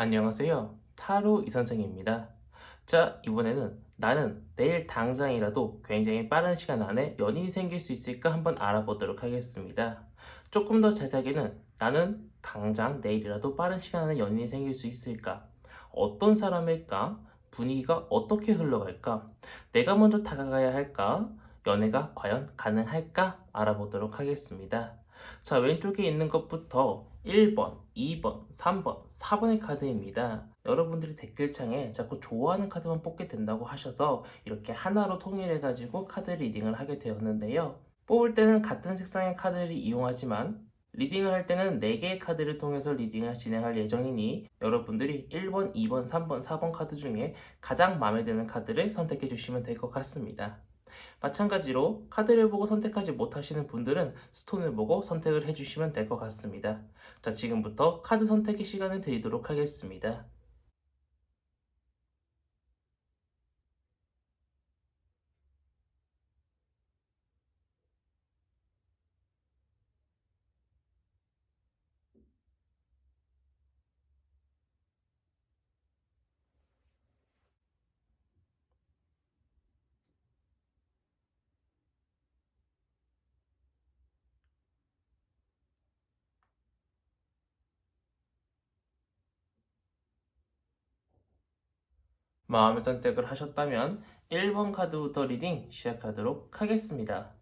안녕하세요. 타로 이선생입니다. 자, 이번에는 나는 내일 당장이라도 굉장히 빠른 시간 안에 연인이 생길 수 있을까 한번 알아보도록 하겠습니다. 조금 더 자세하게는 나는 당장 내일이라도 빠른 시간 안에 연인이 생길 수 있을까? 어떤 사람일까? 분위기가 어떻게 흘러갈까? 내가 먼저 다가가야 할까? 연애가 과연 가능할까? 알아보도록 하겠습니다. 자, 왼쪽에 있는 것부터 1번, 2번, 3번, 4번의 카드입니다. 여러분들이 댓글창에 자꾸 좋아하는 카드만 뽑게 된다고 하셔서 이렇게 하나로 통일해가지고 카드 리딩을 하게 되었는데요. 뽑을 때는 같은 색상의 카드를 이용하지만 리딩을 할 때는 4개의 카드를 통해서 리딩을 진행할 예정이니 여러분들이 1번, 2번, 3번, 4번 카드 중에 가장 마음에 드는 카드를 선택해 주시면 될 것 같습니다. 마찬가지로 카드를 보고 선택하지 못하시는 분들은 스톤을 보고 선택을 해주시면 될 것 같습니다. 자, 지금부터 카드 선택의 시간을 드리도록 하겠습니다. 마음의 선택을 하셨다면 1번 카드부터 리딩 시작하도록 하겠습니다.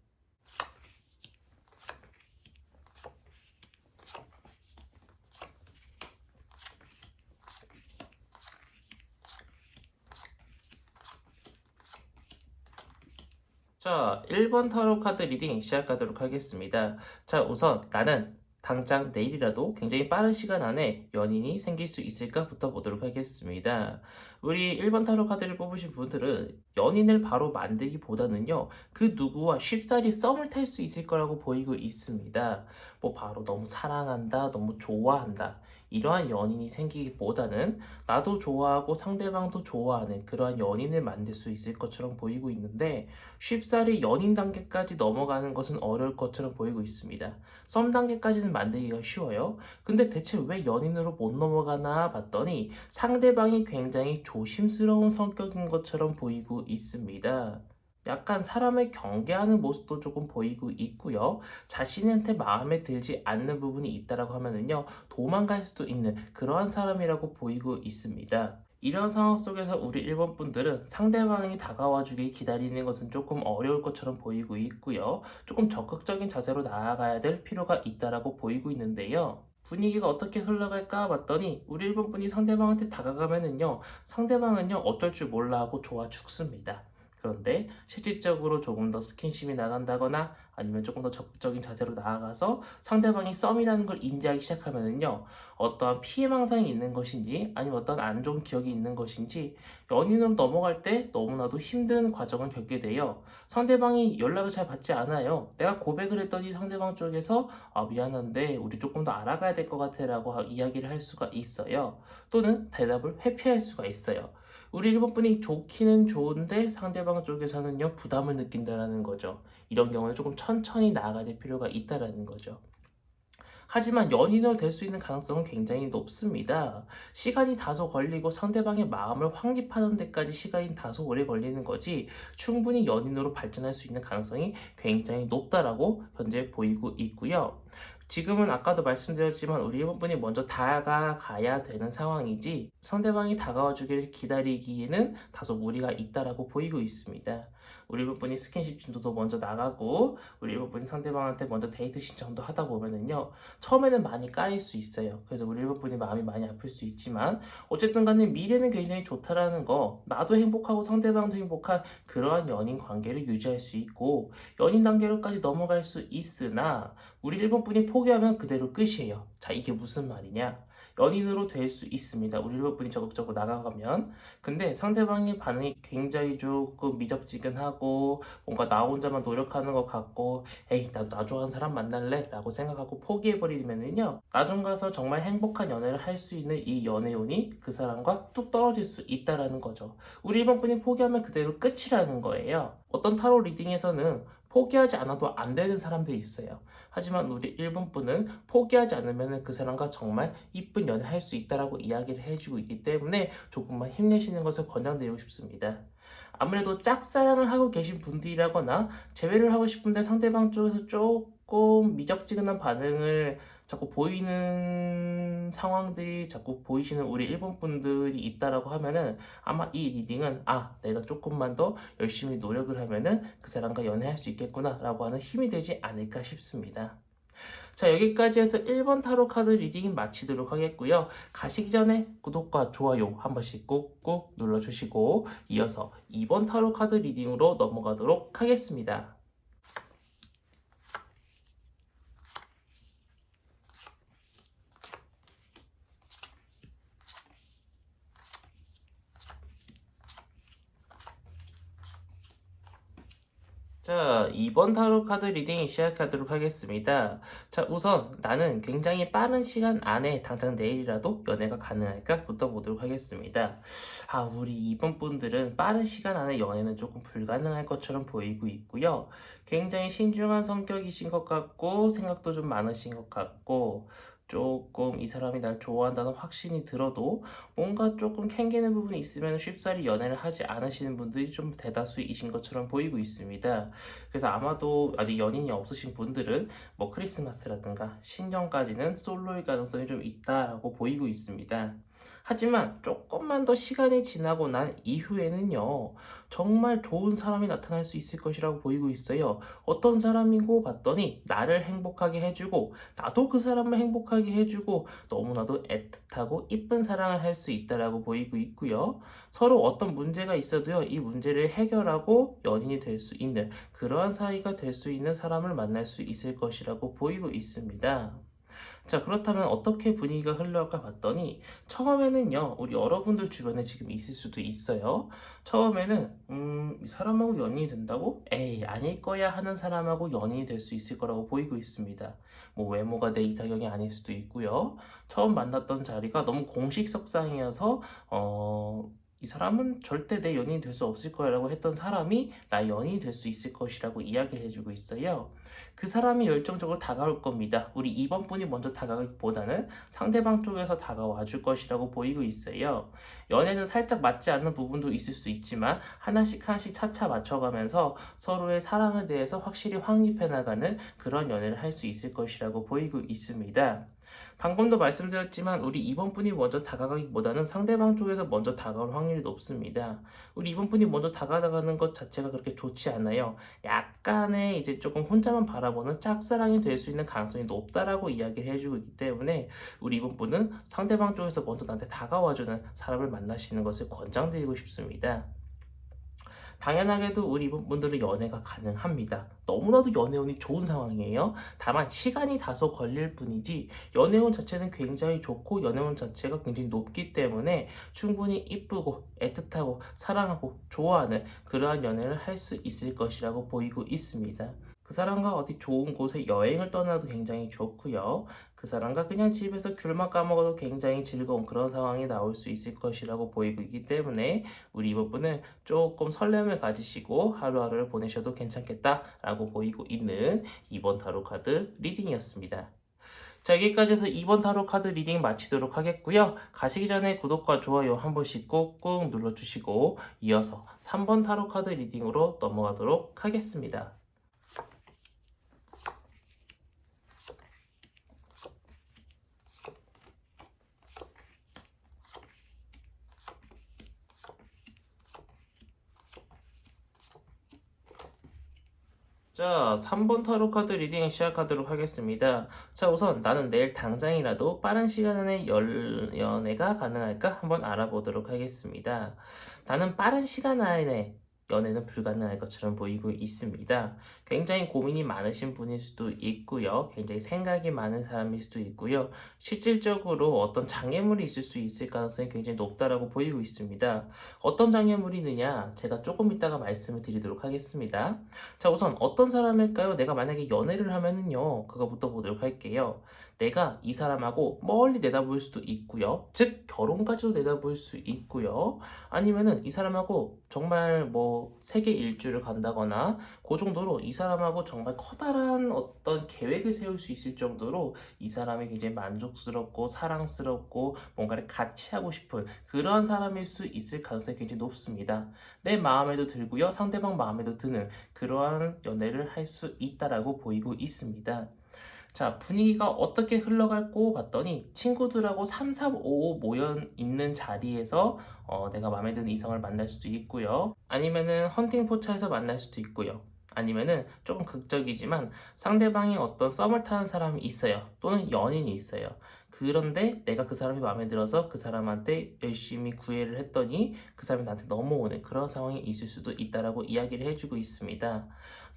자, 1번 타로 카드 리딩 시작하도록 하겠습니다. 자, 우선 나는 당장 내일이라도 굉장히 빠른 시간 안에 연인이 생길 수 있을까부터 보도록 하겠습니다. 우리 1번 타로 카드를 뽑으신 분들은 연인을 바로 만들기보다는요, 그 누구와 쉽사리 썸을 탈 수 있을 거라고 보이고 있습니다. 뭐 바로 너무 사랑한다, 너무 좋아한다. 이러한 연인이 생기기보다는 나도 좋아하고 상대방도 좋아하는 그러한 연인을 만들 수 있을 것처럼 보이고 있는데 쉽사리 연인 단계까지 넘어가는 것은 어려울 것처럼 보이고 있습니다. 썸 단계까지는 만들기가 쉬워요. 근데 대체 왜 연인으로 못 넘어가나 봤더니 상대방이 굉장히 조심스러운 성격인 것처럼 보이고 있습니다. 약간 사람을 경계하는 모습도 조금 보이고 있고요. 자신한테 마음에 들지 않는 부분이 있다라고 하면은요, 도망갈 수도 있는 그러한 사람이라고 보이고 있습니다. 이런 상황 속에서 우리 1번 분들은 상대방이 다가와 주길 기다리는 것은 조금 어려울 것처럼 보이고 있고요. 조금 적극적인 자세로 나아가야 될 필요가 있다라고 보이고 있는데요. 분위기가 어떻게 흘러갈까 봤더니 우리 1번 분이 상대방한테 다가가면은요, 상대방은요, 어쩔 줄 몰라 하고 좋아 죽습니다. 그런데 실질적으로 조금 더 스킨십이 나간다거나 아니면 조금 더 적극적인 자세로 나아가서 상대방이 썸이라는 걸 인지하기 시작하면은요 어떠한 피해망상이 있는 것인지 아니면 어떤 안 좋은 기억이 있는 것인지 연인으로 넘어갈 때 너무나도 힘든 과정을 겪게 돼요. 상대방이 연락을 잘 받지 않아요. 내가 고백을 했더니 상대방 쪽에서 아 미안한데 우리 조금 더 알아가야 될 것 같아 라고 이야기를 할 수가 있어요. 또는 대답을 회피할 수가 있어요 우리 일본 분이 좋기는 좋은데 상대방 쪽에서는요 부담을 느낀다라는 거죠. 이런 경우는 조금 천천히 나아가야 될 필요가 있다라는 거죠. 하지만 연인으로 될 수 있는 가능성은 굉장히 높습니다. 시간이 다소 걸리고 상대방의 마음을 확립하는 데까지 시간이 다소 오래 걸리는 거지 충분히 연인으로 발전할 수 있는 가능성이 굉장히 높다라고 현재 보이고 있고요. 지금은 아까도 말씀드렸지만 우리 일본분이 먼저 다가가야 되는 상황이지 상대방이 다가와 주기를 기다리기에는 다소 무리가 있다라고 보이고 있습니다. 우리 일본분이 스킨십 진도도 먼저 나가고 우리 일본분이 상대방한테 먼저 데이트 신청도 하다 보면은요 처음에는 많이 까일 수 있어요. 그래서 우리 일본분이 마음이 많이 아플 수 있지만 어쨌든 간에 미래는 굉장히 좋다라는 거 나도 행복하고 상대방도 행복한 그러한 연인 관계를 유지할 수 있고 연인 단계로까지 넘어갈 수 있으나 우리 일본 분이 포 기하면 그대로 끝이에요. 자, 이게 무슨 말이냐? 연인으로 될 수 있습니다. 우리 일본 분이 적극적으로 나가가면. 근데 상대방의 반응이 굉장히 조금 미적지근하고 뭔가 나 혼자만 노력하는 것 같고 에이, 나도 나 좋아하는 사람 만날래? 라고 생각하고 포기해버리면은요. 나중 가서 정말 행복한 연애를 할 수 있는 이 연애운이 그 사람과 뚝 떨어질 수 있다라는 거죠. 우리 일본 분이 포기하면 그대로 끝이라는 거예요. 어떤 타로 리딩에서는 포기하지 않아도 안 되는 사람들이 있어요. 하지만 우리 일본 분은 포기하지 않으면 그 사람과 정말 이쁜 연애 할 수 있다라고 이야기를 해주고 있기 때문에 조금만 힘내시는 것을 권장드리고 싶습니다. 아무래도 짝사랑을 하고 계신 분들이라거나 재회를 하고 싶은데 상대방 쪽에서 조금 미적지근한 반응을 자꾸 보이는 상황들이 자꾸 보이시는 우리 일본 분들이 있다라고 하면은 아마 이 리딩은 아 내가 조금만 더 열심히 노력을 하면은 그 사람과 연애할 수 있겠구나라고 하는 힘이 되지 않을까 싶습니다. 자 여기까지 해서 1번 타로 카드 리딩 마치도록 하겠고요. 가시기 전에 구독과 좋아요 한 번씩 꾹꾹 눌러주시고 이어서 2번 타로 카드 리딩으로 넘어가도록 하겠습니다. 자, 2번 타로 카드 리딩 시작하도록 하겠습니다. 자, 우선 나는 굉장히 빠른 시간 안에 당장 내일이라도 연애가 가능할까?부터 보도록 하겠습니다. 아, 우리 2번 분들은 빠른 시간 안에 연애는 조금 불가능할 것처럼 보이고 있고요. 굉장히 신중한 성격이신 것 같고, 생각도 좀 많으신 것 같고, 조금 이 사람이 날 좋아한다는 확신이 들어도 뭔가 조금 캥기는 부분이 있으면 쉽사리 연애를 하지 않으시는 분들이 좀 대다수이신 것처럼 보이고 있습니다. 그래서 아마도 아직 연인이 없으신 분들은 뭐 크리스마스라든가 신년까지는 솔로일 가능성이 좀 있다라고 보이고 있습니다. 하지만 조금만 더 시간이 지나고 난 이후에는요, 정말 좋은 사람이 나타날 수 있을 것이라고 보이고 있어요. 어떤 사람이고 봤더니 나를 행복하게 해주고, 나도 그 사람을 행복하게 해주고, 너무나도 애틋하고 이쁜 사랑을 할 수 있다라고 보이고 있고요. 서로 어떤 문제가 있어도요, 이 문제를 해결하고 연인이 될 수 있는 그러한 사이가 될 수 있는 사람을 만날 수 있을 것이라고 보이고 있습니다. 자, 그렇다면 어떻게 분위기가 흘러갈까 봤더니 처음에는요, 우리 여러분들 주변에 지금 있을 수도 있어요. 처음에는 음, 이 사람하고 연인이 된다고? 에이, 아닐 거야 하는 사람하고 연인이 될 수 있을 거라고 보이고 있습니다. 뭐 외모가 내 이상형이 아닐 수도 있고요. 처음 만났던 자리가 너무 공식석상이어서 어, 이 사람은 절대 내 연인이 될 수 없을 거라고 했던 사람이 나 연인이 될 수 있을 것이라고 이야기를 해주고 있어요. 그 사람이 열정적으로 다가올 겁니다. 우리 2번 분이 먼저 다가가기보다는 상대방 쪽에서 다가와 줄 것이라고 보이고 있어요. 연애는 살짝 맞지 않는 부분도 있을 수 있지만 하나씩 하나씩 차차 맞춰가면서 서로의 사랑에 대해서 확실히 확립해 나가는 그런 연애를 할 수 있을 것이라고 보이고 있습니다. 방금도 말씀드렸지만 우리 2번 분이 먼저 다가가기보다는 상대방 쪽에서 먼저 다가올 확률이 높습니다. 우리 2번 분이 먼저 다가가는 것 자체가 그렇게 좋지 않아요. 약간의 이제 조금 혼자만 바라보는 짝사랑이 될 수 있는 가능성이 높다라고 이야기를 해주고 있기 때문에 우리 2번 분은 상대방 쪽에서 먼저 나한테 다가와주는 사람을 만나시는 것을 권장드리고 싶습니다. 당연하게도 우리 분들은 연애가 가능합니다. 너무나도 연애운이 좋은 상황이에요. 다만 시간이 다소 걸릴 뿐이지 연애운 자체는 굉장히 좋고 연애운 자체가 굉장히 높기 때문에 충분히 이쁘고 애틋하고 사랑하고 좋아하는 그러한 연애를 할 수 있을 것이라고 보이고 있습니다. 그 사람과 어디 좋은 곳에 여행을 떠나도 굉장히 좋고요. 그 사람과 그냥 집에서 귤만 까먹어도 굉장히 즐거운 그런 상황이 나올 수 있을 것이라고 보이고 있기 때문에 우리 이번 분은 조금 설렘을 가지시고 하루하루를 보내셔도 괜찮겠다라고 보이고 있는 이번 타로 카드 리딩이었습니다. 자 여기까지 해서 2번 타로 카드 리딩 마치도록 하겠고요. 가시기 전에 구독과 좋아요 한 번씩 꾹꾹 눌러주시고 이어서 3번 타로 카드 리딩으로 넘어가도록 하겠습니다. 자, 3번 타로 카드 리딩 시작하도록 하겠습니다. 자, 우선 나는 내일 당장이라도 빠른 시간 안에 열, 연애가 가능할까 한번 알아보도록 하겠습니다. 나는 빠른 시간 안에 연애는 불가능할 것처럼 보이고 있습니다. 굉장히 고민이 많으신 분일 수도 있고요. 굉장히 생각이 많은 사람일 수도 있고요. 실질적으로 어떤 장애물이 있을 수 있을 가능성이 굉장히 높다라고 보이고 있습니다. 어떤 장애물이 있느냐? 제가 조금 이따가 말씀을 드리도록 하겠습니다. 자, 우선 어떤 사람일까요? 내가 만약에 연애를 하면은요. 그거부터 보도록 할게요. 내가 이 사람하고 멀리 내다볼 수도 있고요. 즉 결혼까지도 내다볼 수 있고요. 아니면은 이 사람하고 정말 뭐 세계 일주를 간다거나 그 정도로 이 사람하고 정말 커다란 어떤 계획을 세울 수 있을 정도로 이 사람이 굉장히 만족스럽고 사랑스럽고 뭔가를 같이 하고 싶은 그런 사람일 수 있을 가능성이 굉장히 높습니다. 내 마음에도 들고요. 상대방 마음에도 드는 그러한 연애를 할 수 있다라고 보이고 있습니다. 자, 분위기가 어떻게 흘러갈고 봤더니 친구들하고 3, 4, 5 모여 있는 자리에서 어, 내가 마음에 드는 이성을 만날 수도 있고요. 아니면은 헌팅 포차에서 만날 수도 있고요. 아니면은 조금 극적이지만 상대방이 어떤 썸을 타는 사람이 있어요. 또는 연인이 있어요. 그런데 내가 그 사람이 마음에 들어서 그 사람한테 열심히 구애를 했더니 그 사람이 나한테 넘어오는 그런 상황이 있을 수도 있다라고 이야기를 해주고 있습니다.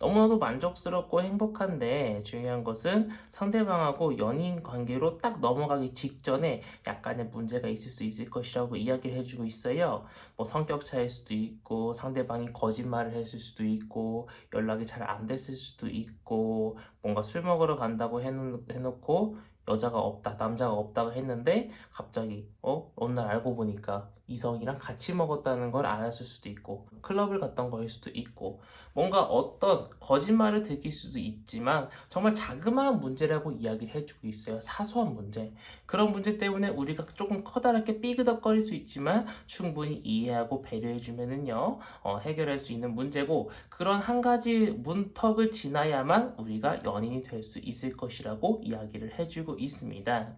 너무나도 만족스럽고 행복한데 중요한 것은 상대방하고 연인 관계로 딱 넘어가기 직전에 약간의 문제가 있을 수 있을 것이라고 이야기를 해주고 있어요. 뭐 성격 차일 수도 있고 상대방이 거짓말을 했을 수도 있고 연락이 잘 안 됐을 수도 있고 뭔가 술 먹으러 간다고 해놓, 해놓고 여자가 없다, 남자가 없다고 했는데 갑자기 어? 어느 날 알고 보니까 이성이랑 같이 먹었다는 걸 알았을 수도 있고 클럽을 갔던 거일 수도 있고 뭔가 어떤 거짓말을 들킬 수도 있지만 정말 자그마한 문제라고 이야기를 해주고 있어요. 사소한 문제. 그런 문제 때문에 우리가 조금 커다랗게 삐그덕거릴 수 있지만 충분히 이해하고 배려해주면은요 어, 해결할 수 있는 문제고 그런 한 가지 문턱을 지나야만 우리가 연인이 될 수 있을 것이라고 이야기를 해주고 있습니다.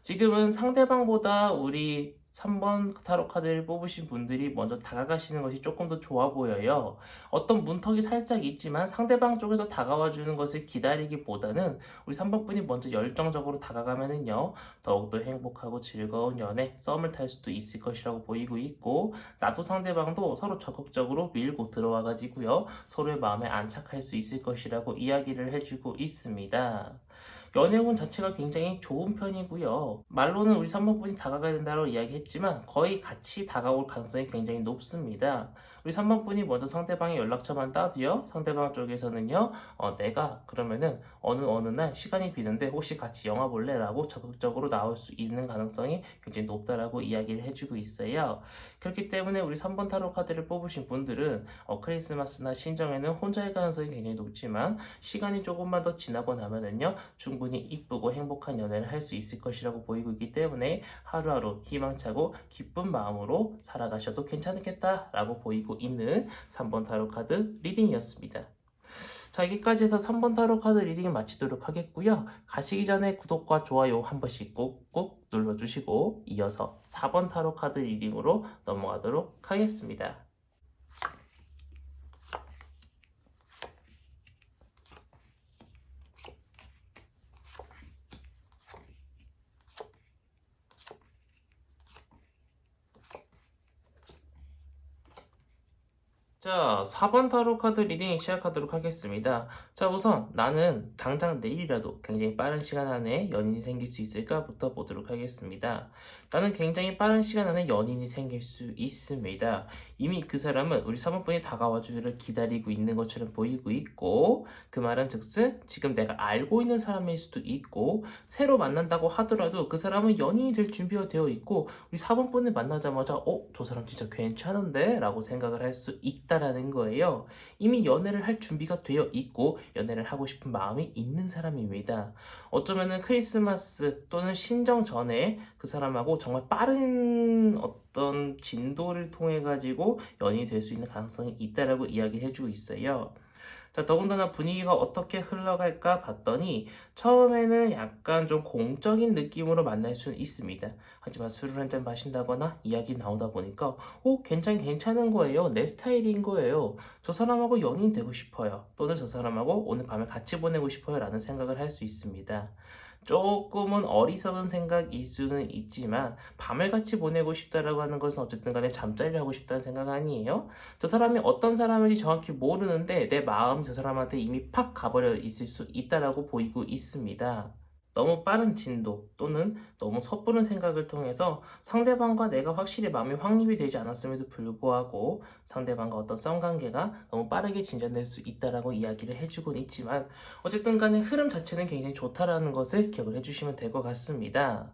지금은 상대방보다 우리 3번 타로 카드를 뽑으신 분들이 먼저 다가가시는 것이 조금 더 좋아 보여요. 어떤 문턱이 살짝 있지만 상대방 쪽에서 다가와 주는 것을 기다리기보다는 우리 3번 분이 먼저 열정적으로 다가가면은요, 더욱더 행복하고 즐거운 연애, 썸을 탈 수도 있을 것이라고 보이고 있고, 나도 상대방도 서로 적극적으로 밀고 들어와 가지고요, 서로의 마음에 안착할 수 있을 것이라고 이야기를 해주고 있습니다. 연애운 자체가 굉장히 좋은 편이고요. 말로는 우리 3번 분이 다가가야 된다고 이야기했지만 거의 같이 다가올 가능성이 굉장히 높습니다. 우리 3번 분이 먼저 상대방의 연락처만 따도요. 상대방 쪽에서는요. 어, 내가 그러면은 어느 어느 날 시간이 비는데 혹시 같이 영화 볼래? 라고 적극적으로 나올 수 있는 가능성이 굉장히 높다라고 이야기를 해주고 있어요. 그렇기 때문에 우리 3번 타로 카드를 뽑으신 분들은 어, 크리스마스나 신정에는 혼자일 가능성이 굉장히 높지만 시간이 조금만 더 지나고 나면은요. 충분히 이쁘고 행복한 연애를 할 수 있을 것이라고 보이고 있기 때문에 하루하루 희망차고 기쁜 마음으로 살아가셔도 괜찮겠다라고 보이고 있는 3번 타로 카드 리딩이었습니다. 자, 여기까지 해서 3번 타로 카드 리딩을 마치도록 하겠고요. 가시기 전에 구독과 좋아요 한 번씩 꾹꾹 눌러주시고 이어서 4번 타로 카드 리딩으로 넘어가도록 하겠습니다. 자, 4번 타로 카드 리딩 시작하도록 하겠습니다. 자, 우선 나는 당장 내일이라도 굉장히 빠른 시간 안에 연인이 생길 수 있을까부터 보도록 하겠습니다. 나는 굉장히 빠른 시간 안에 연인이 생길 수 있습니다. 이미 그 사람은 우리 사모분이 다가와 주기를 기다리고 있는 것처럼 보이고 있고, 그 말은 즉슨 지금 내가 알고 있는 사람일 수도 있고, 새로 만난다고 하더라도 그 사람은 연인이 될 준비가 되어 있고, 우리 사모분을 만나자마자, 어, 저 사람 진짜 괜찮은데? 라고 생각을 할 수 있다라는 거예요. 이미 연애를 할 준비가 되어 있고, 연애를 하고 싶은 마음이 있는 사람입니다. 어쩌면은 크리스마스 또는 신정 전에 그 사람하고 정말 빠른 어떤 진도를 통해 가지고 연인이 될 수 있는 가능성이 있다라고 이야기를 해주고 있어요. 자, 더군다나 분위기가 어떻게 흘러갈까 봤더니 처음에는 약간 좀 공적인 느낌으로 만날 수는 있습니다. 하지만 술을 한 잔 마신다거나 이야기 나오다 보니까 오, 괜찮 괜찮은 거예요. 내 스타일인 거예요. 저 사람하고 연인 되고 싶어요. 또는 저 사람하고 오늘 밤을 같이 보내고 싶어요. 라는 생각을 할 수 있습니다. 조금은 어리석은 생각일 수는 있지만 밤을 같이 보내고 싶다라고 하는 것은 어쨌든 간에 잠자리를 하고 싶다는 생각 아니에요? 저 사람이 어떤 사람인지 정확히 모르는데 내 마음 저 사람한테 이미 팍 가버려 있을 수 있다라고 보이고 있습니다. 너무 빠른 진도 또는 너무 섣부른 생각을 통해서 상대방과 내가 확실히 마음이 확립이 되지 않았음에도 불구하고 상대방과 어떤 썸관계가 너무 빠르게 진전될 수 있다라고 이야기를 해주곤 있지만 어쨌든 간에 흐름 자체는 굉장히 좋다라는 것을 기억을 해주시면 될 것 같습니다.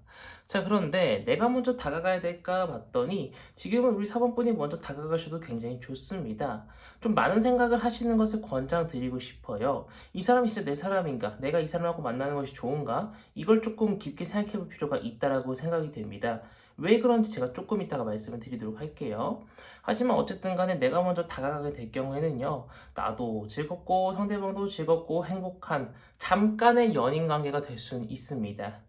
자 그런데 내가 먼저 다가가야 될까 봤더니 지금은 우리 4번분이 먼저 다가가셔도 굉장히 좋습니다. 좀 많은 생각을 하시는 것을 권장드리고 싶어요. 이 사람이 진짜 내 사람인가? 내가 이 사람하고 만나는 것이 좋은가? 이걸 조금 깊게 생각해 볼 필요가 있다라고 생각이 됩니다. 왜 그런지 제가 조금 이따가 말씀을 드리도록 할게요. 하지만 어쨌든 간에 내가 먼저 다가가게 될 경우에는요, 나도 즐겁고 상대방도 즐겁고 행복한 잠깐의 연인 관계가 될 수는 있습니다.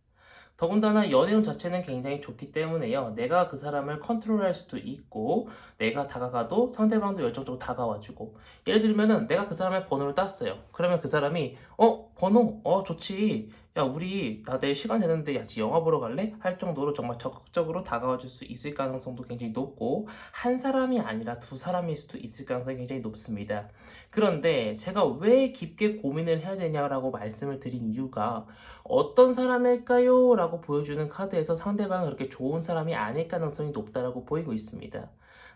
더군다나 연애운 자체는 굉장히 좋기 때문에요. 내가 그 사람을 컨트롤할 수도 있고, 내가 다가가도 상대방도 열정적으로 다가와주고. 예를 들면은 내가 그 사람의 번호를 땄어요. 그러면 그 사람이, 어, 번호, 어, 좋지. 야, 우리 나 내일 시간 되는데 같이 영화 보러 갈래? 할 정도로 정말 적극적으로 다가와 줄 수 있을 가능성도 굉장히 높고, 한 사람이 아니라 두 사람일 수도 있을 가능성이 굉장히 높습니다. 그런데 제가 왜 깊게 고민을 해야 되냐라고 말씀을 드린 이유가 어떤 사람일까요? 라고 보여주는 카드에서 상대방은 그렇게 좋은 사람이 아닐 가능성이 높다라고 보이고 있습니다.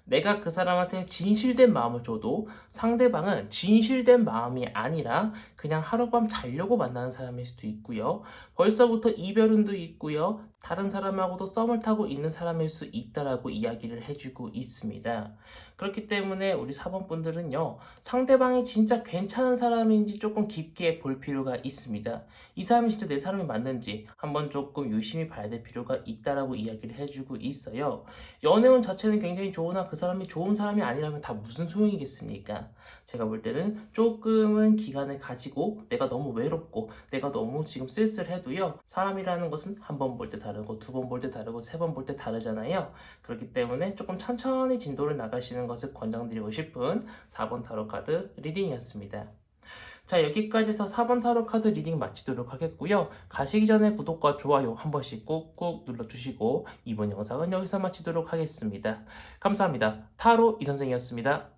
내가 그 사람한테 진실된 마음을 줘도 상대방은 진실된 마음이 아니라 그냥 하룻밤 자려고 만나는 사람일 수도 있고요. 벌써부터 이별운도 있고요. 다른 사람하고도 썸을 타고 있는 사람일 수 있다라고 이야기를 해주고 있습니다. 그렇기 때문에 우리 4번 분들은요, 상대방이 진짜 괜찮은 사람인지 조금 깊게 볼 필요가 있습니다. 이 사람이 진짜 내 사람이 맞는지 한번 조금 유심히 봐야 될 필요가 있다라고 이야기를 해주고 있어요. 연애운 자체는 굉장히 좋으나 그 사람이 좋은 사람이 아니라면 다 무슨 소용이겠습니까? 제가 볼 때는 조금은 기간을 가지고 내가 너무 외롭고 내가 너무 지금 쓸쓸해도요, 사람이라는 것은 한번 볼때 다르고 두 번 볼 때 다르고 세 번 볼 때 다르잖아요. 그렇기 때문에 조금 천천히 진도를 나가시는 것을 권장드리고 싶은 4번 타로 카드 리딩이었습니다. 자 여기까지 해서 4번 타로 카드 리딩 마치도록 하겠고요. 가시기 전에 구독과 좋아요 한 번씩 꾹꾹 눌러주시고 이번 영상은 여기서 마치도록 하겠습니다. 감사합니다. 타로 이선생이었습니다.